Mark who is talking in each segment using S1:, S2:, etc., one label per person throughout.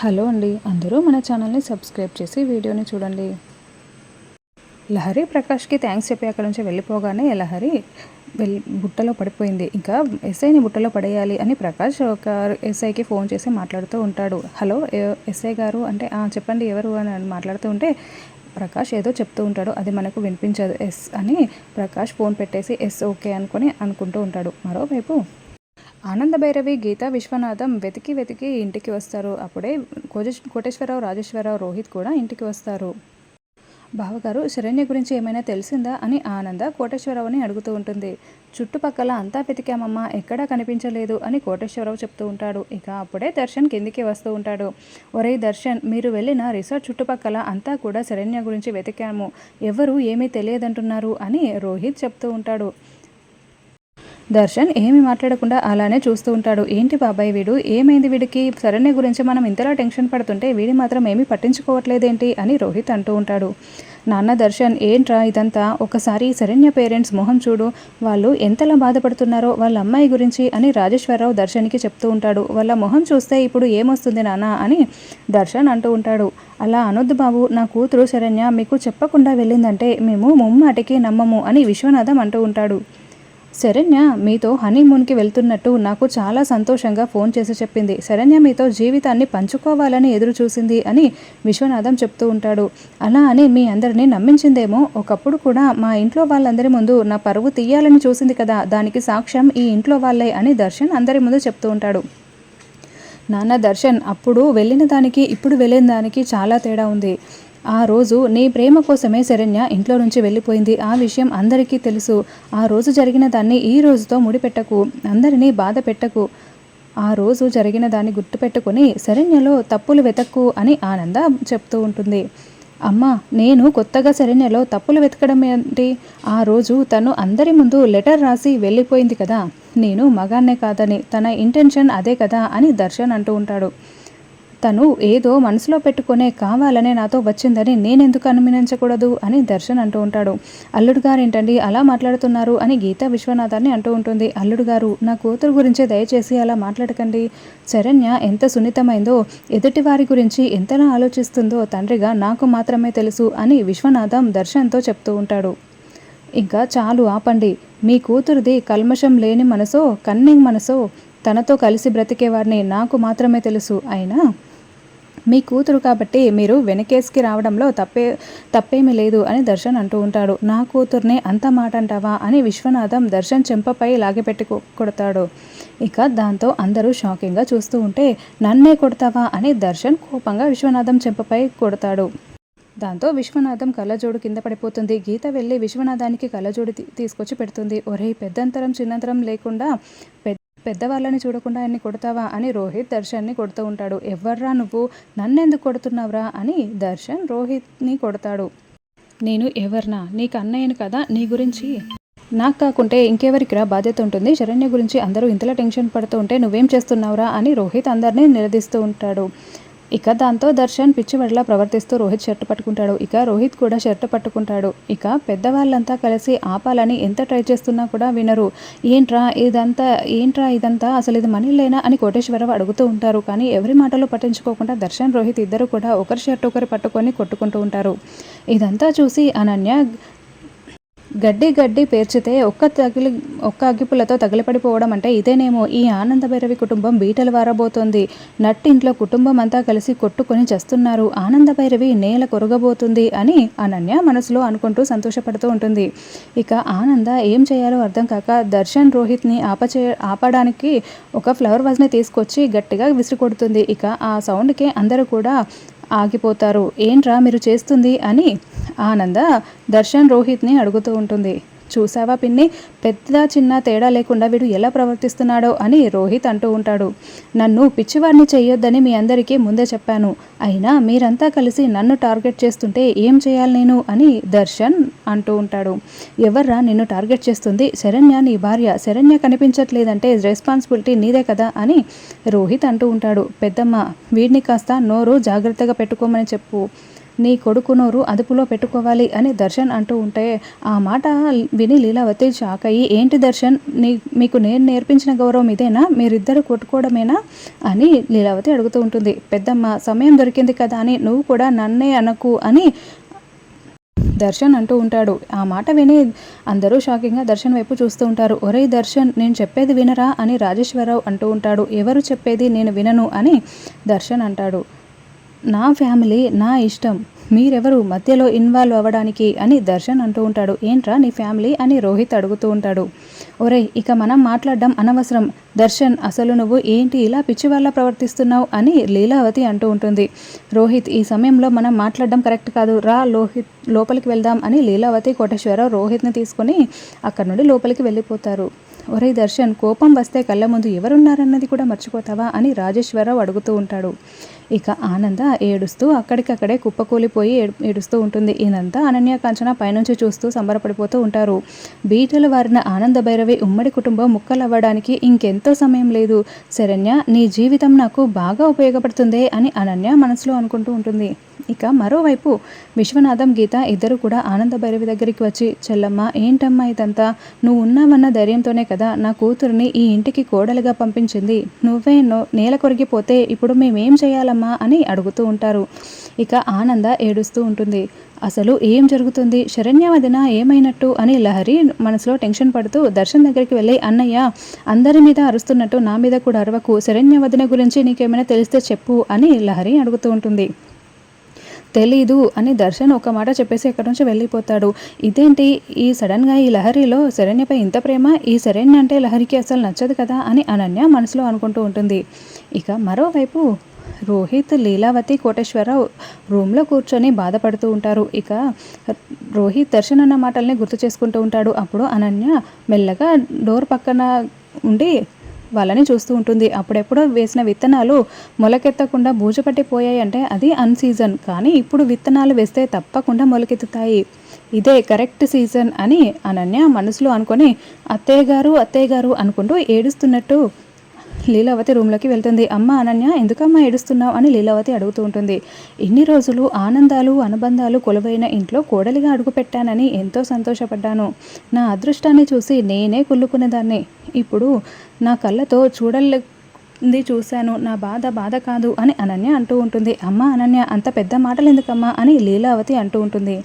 S1: Hello అండి. అందరూ మన ఛానల్ని సబ్స్క్రైబ్ చేసి వీడియోని చూడండి. లహరి ప్రకాష్కి థ్యాంక్స్ చెప్పి అక్కడ నుంచి వెళ్ళిపోగానే లహరి వెళ్ళి బుట్టలో పడిపోయింది. ఇంకా ఎస్ఐని బుట్టలో పడేయాలి అని ప్రకాష్ ఒక ఎస్ఐకి ఫోన్ చేసి మాట్లాడుతూ ఉంటాడు. హలో ఎస్ఐ గారు? అంటే చెప్పండి ఎవరు అని మాట్లాడుతూ ఉంటే ప్రకాష్ ఏదో చెప్తూ ఉంటాడు. అది మనకు వినిపించదు. ఎస్ అని ప్రకాష్ ఫోన్ పెట్టేసి ఎస్ ఓకే అనుకొని అనుకుంటూ ఉంటాడు. మరోవైపు ఆనంద భైరవి గీత విశ్వనాథం వెతికి వెతికి ఇంటికి వస్తారు. అప్పుడే కోటేశ్వరరావు రాజేశ్వరరావు రోహిత్ కూడా ఇంటికి వస్తారు. బావగారు శరణ్య గురించి ఏమైనా తెలిసిందా? అని ఆనంద కోటేశ్వరరావుని అడుగుతూ ఉంటుంది. చుట్టుపక్కల అంతా వెతికామమ్మా ఎక్కడా కనిపించలేదు అని కోటేశ్వరరావు చెప్తూ ఉంటాడు. ఇక అప్పుడే దర్శన్ కిందికి వస్తూ ఉంటాడు. ఒరే దర్శన్ మీరు వెళ్ళిన రిసార్ట్ చుట్టుపక్కల అంతా కూడా శరణ్య గురించి వెతికాము. ఎవరు ఏమీ తెలియదంటున్నారు అని రోహిత్ చెప్తూ ఉంటాడు. దర్శన్ ఏమి మాట్లాడకుండా అలానే చూస్తూ ఉంటాడు. ఏంటి బాబాయ్ వీడు? ఏమైంది వీడికి? శరణ్య గురించి మనం ఇంతలా టెన్షన్ పడుతుంటే వీడి మాత్రం ఏమీ పట్టించుకోవట్లేదేంటి అని రోహిత్ అంటూ ఉంటాడు. నాన్న దర్శన్ ఏంట్రా ఇదంతా? ఒకసారి శరణ్య పేరెంట్స్ మొహం చూడు. వాళ్ళు ఎంతలా బాధపడుతున్నారో వాళ్ళ అమ్మాయి గురించి అని రాజేశ్వరరావు దర్శన్కి చెప్తూ ఉంటాడు. వాళ్ళ మొహం చూస్తే ఇప్పుడు ఏమొస్తుంది నాన్న అని దర్శన్ అంటూ ఉంటాడు. అలా అనొద్దు బాబు నా కూతురు శరణ్య మీకు చెప్పకుండా వెళ్ళిందంటే మేము ముమ్మాటికి నమ్మము అని విశ్వనాథం అంటూ ఉంటాడు. శరణ్య మీతో హనీమూన్కి వెళ్తున్నట్టు నాకు చాలా సంతోషంగా ఫోన్ చేసి చెప్పింది. శరణ్య మీతో జీవితాన్ని పంచుకోవాలని ఎదురు చూసింది అని విశ్వనాథం చెప్తూ ఉంటాడు. అలా అని మీ అందరినీ నమ్మించిందేమో. ఒకప్పుడు కూడా మా ఇంట్లో వాళ్ళందరి ముందు నా పరువు తీయాలని చూసింది కదా దానికి సాక్ష్యం ఈ ఇంట్లో వాళ్ళే అని దర్శన్ అందరి ముందు చెప్తూ ఉంటాడు. నాన్న దర్శన్ అప్పుడు వెళ్ళిన దానికి ఇప్పుడు వెళ్ళిన దానికి చాలా తేడా ఉంది. ఆ రోజు నీ ప్రేమ కోసమే శరణ్య ఇంట్లో నుంచి వెళ్ళిపోయింది. ఆ విషయం అందరికీ తెలుసు. ఆ రోజు జరిగిన దాన్ని ఈ రోజుతో ముడిపెట్టకు. అందరినీ బాధ పెట్టకు. ఆ రోజు జరిగిన దాన్ని గుర్తుపెట్టుకుని శరణ్యలో తప్పులు వెతక్కు అని ఆనంద చెప్తూ ఉంటుంది. అమ్మ నేను కొత్తగా శరణ్యలో తప్పులు వెతకడం ఏంటి? ఆ రోజు తను అందరి ముందు లెటర్ రాసి వెళ్ళిపోయింది కదా. నేను మగాన్నే కాదని తన ఇంటెన్షన్ అదే కదా అని దర్శన్ అంటూ ఉంటాడు. తను ఏదో మనసులో పెట్టుకునే కావాలనే నాతో వచ్చిందని నేనెందుకు అనుమానించకూడదు అని దర్శన్ అంటూ ఉంటాడు. అల్లుడు గారు ఏంటండి అలా మాట్లాడుతున్నారు అని గీతా విశ్వనాథాన్ని అంటూ ఉంటుంది. అల్లుడు గారు నా కూతురు గురించి దయచేసి అలా మాట్లాడకండి. శరణ్య ఎంత సున్నితమైందో ఎదుటి వారి గురించి ఎంతలా ఆలోచిస్తుందో తండ్రిగా నాకు మాత్రమే తెలుసు అని విశ్వనాథం దర్శన్తో చెప్తూ ఉంటాడు. ఇంకా చాలు ఆపండి. మీ కూతురుది కల్మషం లేని మనసో కన్నింగ్ మనసో తనతో కలిసి బ్రతికేవారిని నాకు మాత్రమే తెలుసు. అయినా మీ కూతురు కాబట్టి మీరు వెనకేసుకి రావడంలో తప్పే తప్పేమీ లేదు అని దర్శన్ అంటూ ఉంటాడు. నా కూతుర్ని అంత మాట అంటావా అని విశ్వనాథం దర్శన్ చెంపపై లాగిపెట్టి కొడతాడు. ఇక దాంతో అందరూ షాకింగ్గా చూస్తూ ఉంటే నన్నే కొడతావా అని దర్శన్ కోపంగా విశ్వనాథం చెంపపై కొడతాడు. దాంతో విశ్వనాథం కళ్ళజోడు కింద పడిపోతుంది. గీత వెళ్ళి విశ్వనాథానికి కళ్ళజోడు తీసుకొచ్చి పెడుతుంది. ఒరే పెద్దంతరం చిన్నంతరం లేకుండా పెద్దవాళ్ళని చూడకుండా ఆయన్ని కొడతావా అని రోహిత్ దర్శన్ని కొడుతూ ఉంటాడు. ఎవర్రా నువ్వు? నన్నెందుకు కొడుతున్నావురా అని దర్శన్ రోహిత్ని కొడతాడు. నేను ఎవర్నా? నీకు అన్నయ్యను కదా? నీ గురించి? నాకు కాకుంటే ఇంకెవరికిరా బాధ్యత ఉంటుంది? శరణ్య గురించి అందరూ ఇంతలా టెన్షన్ పడుతూ ఉంటే నువ్వేం చేస్తున్నావురా అని రోహిత్ అందరినీ నిలదీస్తూ ఉంటాడు. ఇక దాంతో దర్శన్ పిచ్చివడిలా ప్రవర్తిస్తూ రోహిత్ షర్ట్ పట్టుకుంటాడు. ఇక రోహిత్ కూడా షర్ట్ పట్టుకుంటాడు. ఇక పెద్దవాళ్ళంతా కలిసి ఆపాలని ఎంత ట్రై చేస్తున్నా కూడా వినరు. ఏంట్రా ఇదంతా ఏంట్రా ఇదంతా? అసలు ఇది మనీ లేనా అని కోటేశ్వరరావు అడుగుతూ ఉంటారు. కానీ ఎవరి మాటలు పట్టించుకోకుండా దర్శన్ రోహిత్ ఇద్దరు కూడా ఒకరి షర్ట్ ఒకరు పట్టుకొని కొట్టుకుంటూ ఉంటారు. ఇదంతా చూసి అనన్య గడ్డి గడ్డి పేర్చితే ఒక్క తగిలి ఒక్క అగ్గిపుల్లతో తగిలిపడిపోవడం అంటే ఇదేనేమో ఈ ఆనంద భైరవి కుటుంబం బీటలు వారబోతోంది. నట్టింట్లో కుటుంబం అంతా కలిసి కొట్టుకొని చేస్తున్నారు. ఆనంద భైరవి నేల కొరగబోతుంది అని అనన్య మనసులో అనుకుంటూ సంతోషపడుతూ ఉంటుంది. ఇక ఆనంద ఏం చేయాలో అర్థం కాక దర్శన్ రోహిత్ని ఆపచే ఆపడానికి ఒక ఫ్లవర్ వాజ్ని తీసుకొచ్చి గట్టిగా విసిరికొడుతుంది. ఇక ఆ సౌండ్కి అందరూ కూడా ఆగిపోతారు. ఏంట్రా మీరు చేస్తుంది? అని ఆనంద దర్శన్ రోహిత్ని అడుగుతూ ఉంటుంది. చూసావా పిన్ని? పెద్ద చిన్న తేడా లేకుండా వీడు ఎలా ప్రవర్తిస్తున్నాడో అని రోహిత్ అంటూ ఉంటాడు. నన్ను పిచ్చివాడిని చేయొద్దని మీ అందరికీ ముందే చెప్పాను. అయినా మీరంతా కలిసి నన్ను టార్గెట్ చేస్తుంటే ఏం చేయాలి నేను అని దర్శన్ అంటూ ఉంటాడు. ఎవర్రా నిన్ను టార్గెట్ చేస్తుంది? శరణ్య నీ భార్య. శరణ్య కనిపించట్లేదంటే రెస్పాన్సిబిలిటీ నీదే కదా అని రోహిత్ అంటూ ఉంటాడు. పెద్దమ్మ వీడిని కాస్త నోరు జాగ్రత్తగా పెట్టుకోమని చెప్పు. నీ కొడుకు నోరు అదుపులో పెట్టుకోవాలి అని దర్శన్ అంటూ ఉంటే ఆ మాట విని లీలావతి షాక్ అయ్యి ఏంటి దర్శన్? నీ మీకు నేను నేర్పించిన గౌరవం ఇదేనా? మీరిద్దరు కొట్టుకోవడమేనా? అని లీలావతి అడుగుతూ ఉంటుంది. పెద్దమ్మ సమయం దొరికింది కదా అని నువ్వు కూడా నన్నే అనకు అని దర్శన్ అంటూ ఉంటాడు. ఆ మాట విని అందరూ షాకింగ్గా దర్శన్ వైపు చూస్తూ ఉంటారు. ఒరే దర్శన్ నేను చెప్పేది వినరా? అని రాజేశ్వరరావు అంటూ ఉంటాడు. ఎవరు చెప్పేది నేను వినను? అని దర్శన్ అంటాడు. నా ఫ్యామిలీ నా ఇష్టం. మీరెవరు మధ్యలో ఇన్వాల్వ్ అవ్వడానికి అని దర్శన్ అంటూ ఉంటాడు. ఏంట్రా నీ ఫ్యామిలీ అని రోహిత్ అడుగుతూ ఉంటాడు. ఒరే ఇక మనం మాట్లాడడం అనవసరం. దర్శన్ అసలు నువ్వు ఏంటి ఇలా పిచ్చి వల్ల ప్రవర్తిస్తున్నావు అని లీలావతి అంటూ ఉంటుంది. రోహిత్ ఈ సమయంలో మనం మాట్లాడడం కరెక్ట్ కాదు. రా లోహిత్ లోపలికి వెళ్దాం అని లీలావతి కోటేశ్వరరావు రోహిత్ని తీసుకొని అక్కడి నుండి లోపలికి వెళ్ళిపోతారు. ఒరే దర్శన్ కోపం వస్తే కళ్ళ ముందు ఎవరున్నారన్నది కూడా మర్చిపోతావా అని రాజేశ్వరరావు అడుగుతూ ఉంటాడు. ఇక ఆనంద ఏడుస్తూ అక్కడికక్కడే కుప్పకూలిపోయి ఏడుస్తూ ఉంటుంది. ఈయనంతా అనన్య కాంచన పైనుంచి చూస్తూ సంబరపడిపోతూ ఉంటారు. బీటలు వారిన ఆనంద భైరవి ఉమ్మడి కుటుంబం ముక్కలవ్వడానికి ఇంకెంతో సమయం లేదు. శరణ్య నీ జీవితం నాకు బాగా ఉపయోగపడుతుంది అని అనన్య మనసులో అనుకుంటూ ఉంటుంది. ఇక మరోవైపు విశ్వనాథం గీత ఇద్దరు కూడా ఆనంద భైరవి దగ్గరికి వచ్చి చెల్లమ్మ ఏంటమ్మా ఇదంతా? నువ్వు ఉన్నావన్న ధైర్యంతోనే కదా నా కూతురిని ఈ ఇంటికి కోడలుగా పంపించింది. నువ్వే నేల కొరిగిపోతే ఇప్పుడు మేమేం చేయాలమ్మా? అని అడుగుతూ ఉంటారు. ఇక ఆనంద ఏడుస్తూ ఉంటుంది. అసలు ఏం జరుగుతుంది? శరణ్యవదిన ఏమైనట్టు? అని లహరి మనసులో టెన్షన్ పడుతూ దర్శన్ దగ్గరికి వెళ్ళి అన్నయ్య అందరి మీద అరుస్తున్నట్టు నా మీద కూడా అరవకు. శరణ్యవదిన గురించి నీకేమైనా తెలిస్తే చెప్పు అని లహరి అడుగుతూ ఉంటుంది. తెలీదు అని దర్శన్ ఒక మాట చెప్పేసి ఎక్కడి నుంచి వెళ్ళిపోతాడు. ఇదేంటి? ఈ సడన్గా ఈ లహరిలో శరణ్యపై ఇంత ప్రేమ? ఈ శరణ్య అంటే లహరికి అసలు నచ్చదు కదా? అని అనన్య మనసులో అనుకుంటూ ఉంటుంది. ఇక మరోవైపు రోహిత్ లీలావతి కోటేశ్వరరావు రూమ్లో కూర్చొని బాధపడుతూ ఉంటారు. ఇక రోహిత్ దర్శన్ అన్న మాటల్ని గుర్తు చేసుకుంటూ ఉంటాడు. అప్పుడు అనన్య మెల్లగా డోర్ పక్కన ఉండి వాళ్ళని చూస్తూ ఉంటుంది. అప్పుడెప్పుడో వేసిన విత్తనాలు మొలకెత్తకుండా బూజపట్టిపోయాయి అంటే అది అన్ సీజన్. కానీ ఇప్పుడు విత్తనాలు వేస్తే తప్పకుండా మొలకెత్తుతాయి. ఇదే కరెక్ట్ సీజన్ అని అనన్య మనసులో అనుకొని అత్తయ్య గారు అత్తయ్య గారు అనుకుంటూ ఏడుస్తున్నట్టు లీలావతి రూమ్లోకి వెళ్తుంది. అమ్మ అనన్య ఎందుకమ్మా ఏడుస్తున్నావు? అని లీలావతి అడుగుతూ ఉంటుంది. ఇన్ని రోజులు ఆనందాలు అనుబంధాలు కొలువైన ఇంట్లో కోడలిగా అడుగుపెట్టానని ఎంతో సంతోషపడ్డాను. నా అదృష్టాన్ని చూసి నేనే కుళ్ళుకునేదాన్ని. ఇప్పుడు నా కళ్ళతో చూడలే ఉంది చూశాను. నా బాధ బాధ కాదు అని అనన్య అంటూ ఉంటుంది. అమ్మ అనన్య అంత పెద్ద మాటలు ఎందుకమ్మా అని లీలావతి అంటూ ఉంటుంది.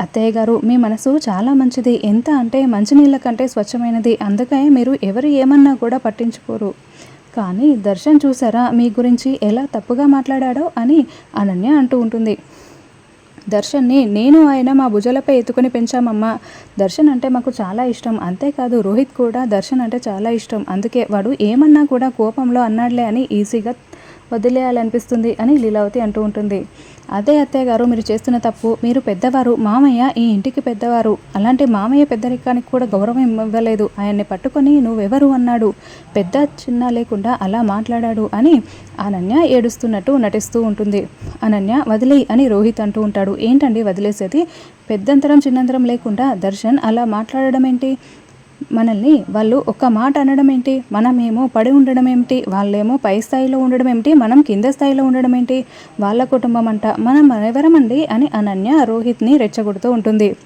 S1: అత్తయ్య గారు మీ మనసు చాలా మంచిది. ఎంత అంటే మంచినీళ్ళ కంటే స్వచ్ఛమైనది. అందుకే మీరు ఎవరు ఏమన్నా కూడా పట్టించుకోరు. కానీ దర్శన్ చూసారా మీ గురించి ఎలా తప్పుగా మాట్లాడాడో అని అనన్య అంటూ ఉంటుంది. దర్శన్ని నేను ఆయన మా భుజలపై ఎత్తుకొని పెంచామమ్మా. దర్శన్ అంటే మాకు చాలా ఇష్టం. అంతేకాదు రోహిత్ కూడా దర్శన్ అంటే చాలా ఇష్టం. అందుకే వాడు ఏమన్నా కూడా కోపంలో అన్నాడులే అని ఈజీగా వదిలేయాలనిపిస్తుంది అని లీలావతి అంటూ ఉంటుంది. అదే అత్తయ్య గారు మీరు చేస్తున్న తప్పు మీరు పెద్దవారు మామయ్య ఈ ఇంటికి పెద్దవారు. అలాంటి మామయ్య పెద్దరికానికి కూడా గౌరవం ఇవ్వలేదు. ఆయన్ని పట్టుకొని నువ్వెవరు అన్నాడు. పెద్ద చిన్న లేకుండా అలా మాట్లాడాడు అని అనన్య ఏడుస్తున్నట్టు నటిస్తూ ఉంటుంది. అనన్య వదిలేయి అని రోహిత్ అంటూ ఉంటాడు. ఏంటండి వదిలేసేది? పెద్దంతరం చిన్నంతరం లేకుండా దర్శన్ అలా మాట్లాడడం ఏంటి మనల్ని వాళ్ళు ఒక్క మాట అనడం ఏంటి? మనమేమో పడి ఉండడం ఏమిటి వాళ్ళేమో పై స్థాయిలో ఉండడం ఏమిటి మనం కింద స్థాయిలో ఉండడం ఏంటి? వాళ్ళ కుటుంబం అంట మనం ఎవరమండి? అని అనన్య రోహిత్ని రెచ్చగొడుతూ ఉంటుంది.